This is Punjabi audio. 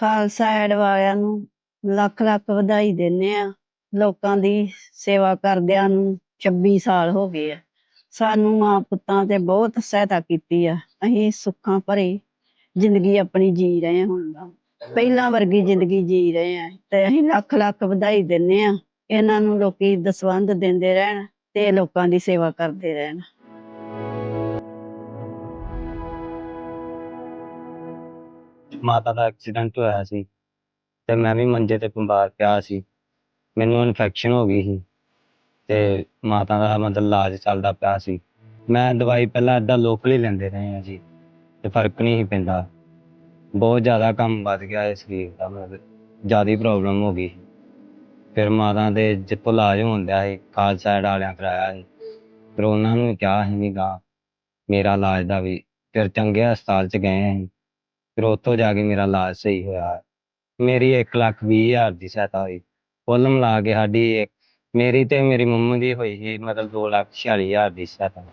ਖਾਲਸਾ ਐਡ ਵਾਲਿਆਂ ਨੂੰ ਲੱਖ ਲੱਖ ਵਧਾਈ ਦਿੰਦੇ ਆ ਲੋਕਾਂ ਦੀ ਸੇਵਾ ਕਰਦਿਆਂ ਨੂੰ 26 ਸਾਲ ਹੋ ਗਏ ਆ। ਸਾਨੂੰ ਮਾਂ ਪੁੱਤਾਂ ਤੇ ਬਹੁਤ ਸਹਾਇਤਾ ਕੀਤੀ ਆ। ਅਸੀਂ ਸੁੱਖਾਂ ਭਰੀ ਜ਼ਿੰਦਗੀ ਆਪਣੀ ਜੀ ਰਹੇ ਹਾਂ ਹੁਣ ਤਾਂ। ਪਹਿਲਾਂ ਵਰਗੀ ਜ਼ਿੰਦਗੀ ਜੀ ਰਹੇ ਆ ਤੇ ਅਸੀਂ ਲੱਖ ਲੱਖ ਵਧਾਈ ਦਿੰਦੇ ਆ ਇਹਨਾਂ ਨੂੰ ਲੋਕੀ ਦਸਵੰਧ ਦਿੰਦੇ ਰਹਿਣ ਤੇ ਲੋਕਾਂ ਦੀ ਸੇਵਾ ਕਰਦੇ ਰਹਿਣ। ਮਾਤਾ ਦਾ ਐਕਸੀਡੈਂਟ ਹੋਇਆ ਸੀ ਤੇ ਮੈਂ ਵੀ ਮੰਜੇ ਤੇ ਬਿਮਾਰ ਪਿਆ ਸੀ। ਮੈਨੂੰ ਇਨਫੈਕਸ਼ਨ ਹੋ ਗਈ ਸੀ ਤੇ ਮਾਤਾ ਦਾ ਮਤਲਬ ਇਲਾਜ ਚੱਲਦਾ ਪਿਆ ਸੀ। ਮੈਂ ਦਵਾਈ ਪਹਿਲਾਂ ਏਦਾਂ ਲੋਕਲ ਹੀ ਲੈਂਦੇ ਰਹੇ ਹਾਂ ਜੀ, ਤੇ ਫ਼ਰਕ ਨਹੀਂ ਸੀ ਪੈਂਦਾ। ਬਹੁਤ ਜ਼ਿਆਦਾ ਕੰਮ ਵੱਧ ਗਿਆ ਇਸ ਸਰੀਰ ਦਾ, ਮਤਲਬ ਜ਼ਿਆਦਾ ਪ੍ਰੋਬਲਮ ਹੋ ਗਈ ਸੀ। ਫਿਰ ਮਾਤਾ ਦੇ ਜਿੱਥੋਂ ਇਲਾਜ ਹੋਣ ਡਿਆ ਸੀ, ਖਾਲਸਾ ਏਡ ਵਾਲਿਆਂ ਕਰਾਇਆ ਸੀ। ਫਿਰ ਉਹਨਾਂ ਨੂੰ ਕਿਹਾ ਸੀ ਵੀ ਗਾ ਮੇਰਾ ਇਲਾਜ ਦਾ ਵੀ, ਫਿਰ ਚੰਗੇ ਹਸਪਤਾਲ ਚ ਗਏ ਅਸੀਂ ਫਿਰ ਉੱਥੋਂ ਜਾ ਕੇ ਮੇਰਾ ਇਲਾਜ ਸਹੀ ਹੋਇਆ। ਮੇਰੀ ਇੱਕ ਲੱਖ ਵੀਹ ਹਜ਼ਾਰ ਦੀ ਸਹਾਇਤਾ ਹੋਈ। ਕੁੱਲ ਮਿਲਾ ਕੇ ਸਾਡੀ ਮੇਰੀ ਤੇ ਮੇਰੀ ਮੰਮੀ ਦੀ ਹੋਈ ਸੀ ਮਤਲਬ ਦੋ ਲੱਖ ਛਿਆਲੀ ਹਜ਼ਾਰ ਦੀ ਸਹਾਇਤਾ।